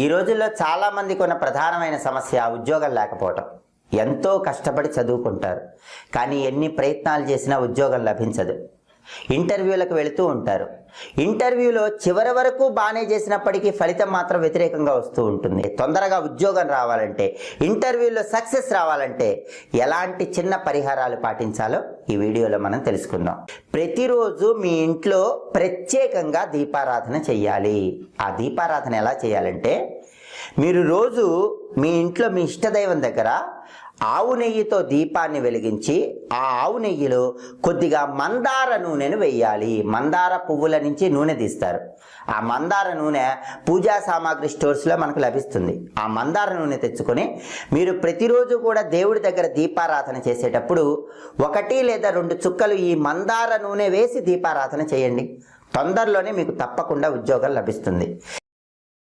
ఈ రోజుల్లో చాలామందికి ఉన్న ప్రధానమైన సమస్య ఉద్యోగం లేకపోవటం. ఎంతో కష్టపడి చదువుకుంటారు. కానీ ఎన్ని ప్రయత్నాలు చేసినా ఉద్యోగం లభించదు. ఇంటర్వ్యూలకు వెళుతూ ఉంటారు. ఇంటర్వ్యూలో చివరి వరకు బాగానే చేసినప్పటికీ ఫలితం మాత్రం వ్యతిరేకంగా వస్తూ ఉంటుంది. తొందరగా ఉద్యోగం రావాలంటే ఇంటర్వ్యూలో సక్సెస్ రావాలంటే ఎలాంటి చిన్న పరిహారాలు పాటించాలో ఈ వీడియోలో మనం తెలుసుకుందాం. ప్రతిరోజు మీ ఇంట్లో ప్రత్యేకంగా దీపారాధన చెయ్యాలి. ఆ దీపారాధన ఎలా చేయాలంటే మీరు రోజు మీ ఇంట్లో మీ ఇష్టదైవం దగ్గర ఆవు నెయ్యితో దీపాన్ని వెలిగించి ఆ ఆవు నెయ్యిలో కొద్దిగా మందార నూనెను వెయ్యాలి మందార పువ్వుల నుంచి నూనె తీస్తారు. ఆ మందార నూనె పూజా సామాగ్రి స్టోర్స్లో మనకు లభిస్తుంది. ఆ మందార నూనె తెచ్చుకొని మీరు ప్రతిరోజు కూడా దేవుడి దగ్గర దీపారాధన చేసేటప్పుడు ఒకటి లేదా రెండు చుక్కలు ఈ మందార నూనె వేసి దీపారాధన చేయండి. తొందరలోనే మీకు తప్పకుండా ఉద్యోగం లభిస్తుంది.